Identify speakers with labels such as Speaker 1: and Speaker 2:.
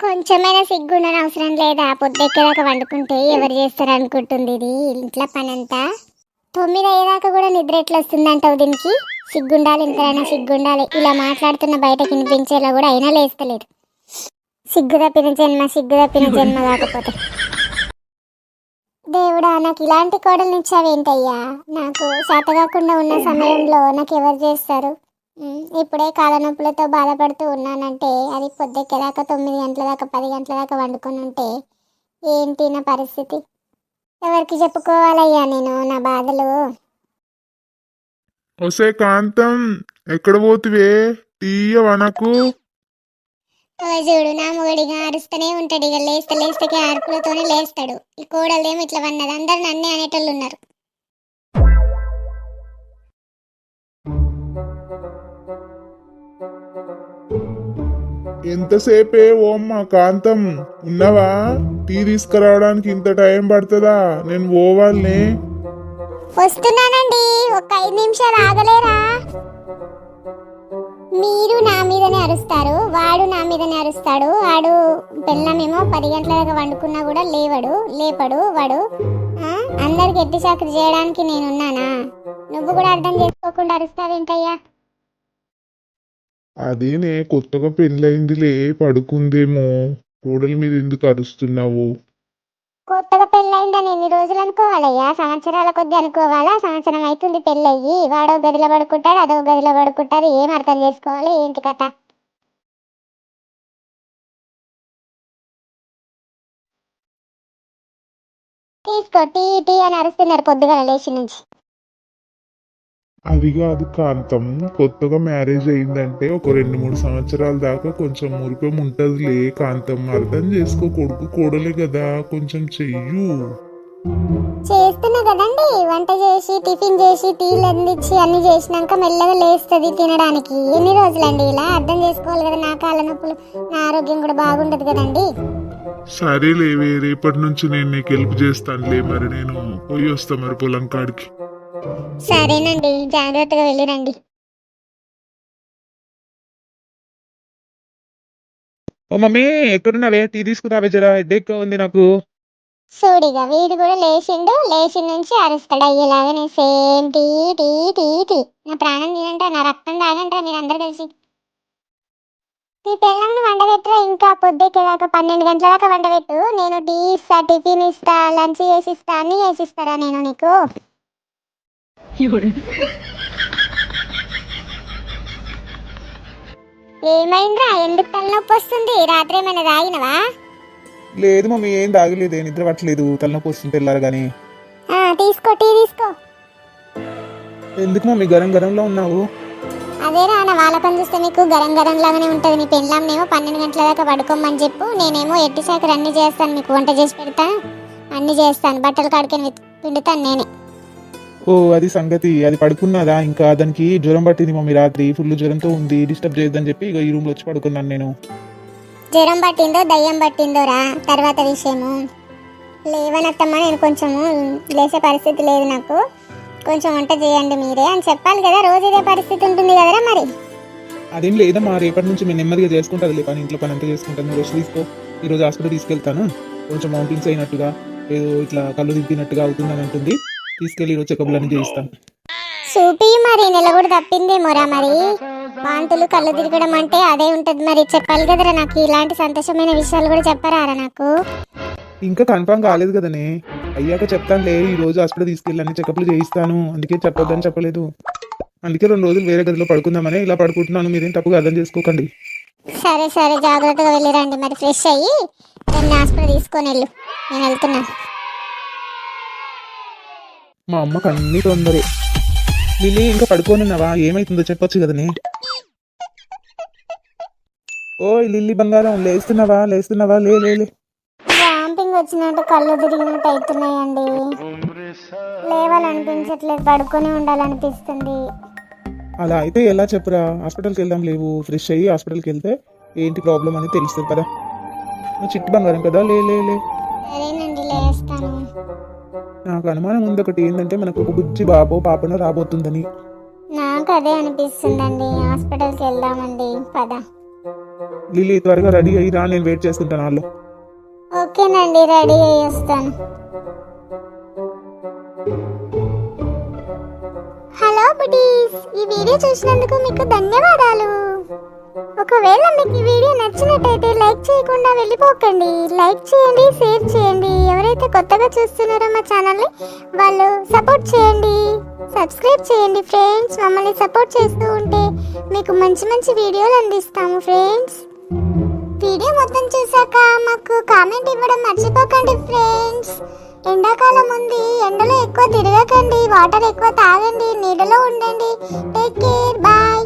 Speaker 1: కొంచెమైనా సిగ్గుండని అవసరం లేదా? పొద్దెక్కేదాకా వండుకుంటే ఎవరు చేస్తారు అనుకుంటుంది ఇది? ఇంట్లో పనంతా? తొమ్మిది అయ్యేదాకా కూడా నిద్ర ఎట్లా వస్తుందంటావు దీనికి? సిగ్గుండాలి ఇంతైనా సిగ్గుండాలి. ఇలా మాట్లాడుతున్న బయటకి వినిపించేలా కూడా అయినా లేస్తలేదు. సిగ్గు తప్పిన జన్మ సిగ్గు తప్పిన జన్మ కాకపోతే. దేవుడా నాకు ఇలాంటి కోడలు నిచ్చావేంటయ్యా నాకు శాతగాకుండా ఉన్న సమయంలో నాకు ఎవరు చేస్తారు? ఇప్పుడే కాళ్ళ నొప్పులతో బాధపడుతూ ఉన్నానంటే అది పొద్దుకేదాకా తొమ్మిది గంటల దాకా పది గంటల దాకా వండుకొని ఉంటే ఏంటి నా పరిస్థితి? ఎవరికి చెప్పుకోవాలయ్యా నేను నా బాధలు?
Speaker 2: ఒసే కాంతం ఎక్కడ పోతువే? తీయ వనకు
Speaker 1: చూడు నా మొగడిగా అరుస్తూనే ఉంటాడు ఇక లేస్తే లేస్తేకి అరుపులతోనే లేస్తాడు. ఈ కోడలేమో ఇట్లా వన్నది అందరు నన్నే అనేటోళ్ళు ఉన్నారు.
Speaker 2: ఎంతసేపే ఓమ్మ కాంతం? ఉన్నావా? టీ తీసుకురావడానికి ఇంత టైం పడుతుందా? నేను పోవాలనే.
Speaker 1: వస్తున్నానండి. ఒక ఐదు నిమిషాలు ఆగలేరా? మీరు నా మీదనే అరుస్తారు. వాడు నా మీదనే అరుస్తాడు. వాడు పిల్లమేమో పది గంటల దాకా వండుకున్నా కూడా లేవడు లేపడు వాడు అందరికి ఎట్టి చాకరి చేయడానికి నేనున్నానా? నువ్వు కూడా అర్థం చేసుకోకుండా అరుస్తావేంటయ్యా?
Speaker 2: అదేనే కొత్తగా పెళ్ళయిందిలే పడుకుందేమో. కోడలి మీద ఎందుకు అరుస్తున్నావు?
Speaker 1: కొత్తగా పెళ్ళయిందని ఎన్ని రోజులు అనుకోవాలయ్యా? సంవత్సరాల కొద్ది అనుకోవాలా? సంవత్సరం అవుతుంది పెళ్ళయ్యి. వాడో గదిలో పడుకుంటాడు అదో గదిలో పడుకుంటాడు ఏం అర్థం చేసుకోవాలి? ఏంటి కథ? తీసుకో టీ టీ అని అరుస్తున్నారు పొద్దుగా లేచి నుంచి.
Speaker 2: అది కాదు కాంతం. కొత్తగా మ్యారేజ్ అయిందంటే ఒక రెండు మూడు సంవత్సరాల దాకా కొంచెం మురిపం ఉంటదిలే కాంతం. అర్థం చేసుకో కొడుకు కోడలే కదా కొంచెం చెయ్యు.
Speaker 1: చేస్తున్నా కదండి. వంట చేసి టిఫిన్ చేసి టీలు అందించి అన్ని చేసినాక మెల్లగా లేస్తుంది తినడానికి. ఎన్ని రోజులండి ఇలా? అర్థం చేసుకోవాలి కదా నా కాళ్ళ నొప్పులు నా ఆరోగ్యం కూడా బాగుండదు కదండి.
Speaker 2: సరేలేవే రేపటి నుంచి నేను నీకు హెల్ప్ చేస్తానులే మరి నేను పోయి వస్తా మరి పొలం కాడికి.
Speaker 1: సరేనండి జాగ్రత్తగా వెళ్ళిరండి.
Speaker 3: ఓ మమ్మీ ఎక్కడున్నావే? టీ తీసుకురావే జరా ఉంది నాకు.
Speaker 1: చూడిగా వీడు కూడా లేచిండు. లేచి నుంచి అరుస్తాడు. అయ్యేలాగానే same tea tea tea tea. నా ప్రాణం తినంటే నా రక్తం తాగంటారా మీరు అందరు కలిసి. నీ పిల్లల్ని వండబెట్టరా ఇంకా పొద్దుకేదాకా పన్నెండు గంటల దాకా వండబెట్టు. నేను టీ ఇస్తా టిఫిన్ ఇస్తా లంచ్ చేసి ఇస్తా అన్ని చేసి ఇస్తారా నేను నీకు? ఏమైందిరా? ఎందుకు తలనొప్పి వస్తుంది? రాత్రి ఏమైనా తాగినవా?
Speaker 3: లేదు మమ్మీ ఏం తాగలేదు. నిద్ర పట్టలేదు. తలనొప్పి వస్తుంది తెల్లారు కానీ
Speaker 1: ఆ, తీసుకో టీ తీసుకో.
Speaker 3: ఎందుకు మమ్మీ? గరం గరంలో ఉన్నావు.
Speaker 1: అదేరా నా వాళ్ళ పని చూస్తే మీకు గరం గరం లాగానే ఉంటుంది. నీ పెళ్ళాంనేమో పన్నెండు గంటల దాకా పడుకోమని చెప్పు. నేనేమో ఎట్టి శాఖలు అన్ని చేస్తాను. మీకు వంట చేసి పెడతా. అన్ని చేస్తాను. బట్టలు కడుకొని పిండుతాను నేనే.
Speaker 3: ఓ అది సంగతి. అది పడుకున్నదా? ఇంకా దానికి జ్వరం పట్టింది మమ్మీ రాత్రి. ఫుల్ జ్వరంతో ఉంది. డిస్టర్బ్ చేయొద్దని చెప్పి ఇక ఈ రూమ్లో వచ్చి పడుకున్నాను నేను.
Speaker 1: జ్వరం పట్టిందో దయ్యం పట్టిందో రా తర్వాత విషయము. లేవనత్తమ్మ నేను కొంచెము లేసే పరిస్థితి లేదు నాకు. కొంచెం వంట చేయండి మీరే అని చెప్పాలి కదా. రోజు ఇదే పరిస్థితి ఉంటుంది కదరా మరి?
Speaker 3: అదేం లేదమ్మా. రేపటి నుంచి మేము నెమ్మదిగా చేసుకుంటుంది పని. ఇంట్లో పని అంతా చేసుకుంటాను రెస్ట్ తీసుకో. ఈ రోజు హాస్పిటల్ తీసుకెళ్తాను. కొంచెం మౌంటింగ్స్ అయినట్టుగా ఏదో ఇట్లా కళ్ళు తిప్పినట్టుగా అవుతుందని అంటుంది. తీసుకెళ్ళి ఈరోజు చెకప్లు అన్ని చేయిస్తాను
Speaker 1: చూపి మరి నెల కూడా తప్పిందేమోరా మరి. వాంతులు కళ్ళు తిరగడం అంటే అదే ఉంటది మరి. చెప్పాలి కదరా నాకు ఇలాంటి సంతోషమైన విషయాలు కూడా చెప్పరారా నాకు?
Speaker 3: ఇంకా కన్ఫర్మ్ కాలేదు కదనే. అయ్యాక చెప్తానులే ఈ రోజు హాస్పిటల్ తీసుకెళ్ళి అన్ని చెకప్లు చేయిస్తాను. అందుకే చెప్పొద్దని చెప్పలేదు. అందుకే రెండు రోజులు వేరే గదిలో పడుకుందామని ఇలా పడుకుంటున్నాను. మీరేం తప్పుగా అర్థం చేసుకోకండి.
Speaker 1: సరే సరే జాగ్రత్తగా వెళ్ళిరండి మరి ఫ్రెష్ అయ్యి నేను హాస్పిటల్ తీసుకొని వెళ్ళు. నేను వెళ్తున్నా.
Speaker 3: మా అమ్మకు అన్ని తొందరే. లిల్లీ ఇంకా పడుకోనున్నావా? ఏమైతుందో చెప్పొచ్చు కదనే. ఓయ్ లిల్లీ బంగారం లేస్తున్నావా? లేస్తున్నావా? లే లే
Speaker 1: వచ్చినట్టు కళ్ళు తిరిగినట్టు అవుతున్నాయండి. లేవాలనిపించట్లేదు పడుకొని ఉండాలనిపిస్తుంది.
Speaker 3: అలా అయితే ఎలా చెప్పురా? హాస్పిటల్కి వెళ్దాం లేవు. ఫ్రెష్ అయ్యి హాస్పిటల్కి వెళ్తే ఏంటి ప్రాబ్లం అని తెలుస్తుంది కదా. నువ్వు చిట్టి బంగారం కదా? లే నాకు అనుమానం ఉంది ఒకటి ఏంటంటే మనకు ఒక బుజ్జి బాబో పాపనో రాబోతుందని.
Speaker 1: నాకు అదే అనిపిస్తుందండి. హాస్పిటల్కి వెళ్దామండి. పద.
Speaker 3: లిల్లీ త్వరగా రెడీ అయ్యి రా నేను వెయిట్ చేస్తుంటాను వాళ్ళు
Speaker 1: ఓకేనండి రెడీ అయ్యి వస్తాను. హలో బుటీస్ ఈ వీడియో చూసినందుకు మీకు ధన్యవాదాలు. ఒకవేళ మీకు ఈ వీడియో నచ్చినట్టయితే లైక్ చేయకుండా వెళ్ళిపోకండి. లైక్ చేయండి షేర్ చేయండి. ఎవరైతే కొత్తగా చూస్తున్నారో మా ఛానల్ని వాళ్ళు సపోర్ట్ చేయండి. సబ్స్క్రైబ్ చేయండి ఫ్రెండ్స్. మమ్మల్ని సపోర్ట్ చేస్తూ ఉంటే మీకు మంచి మంచి వీడియోలు అందిస్తాము ఫ్రెండ్స్. వీడియో మొత్తం చూసాక మాకు కామెంట్ ఇవ్వడం మర్చిపోకండి ఫ్రెండ్స్. ఎండాకాలం ఉంది. ఎండలో ఎక్కువ తిరగకండి. వాటర్ ఎక్కువ తాగండి. నీడలో ఉండండి. Take care bye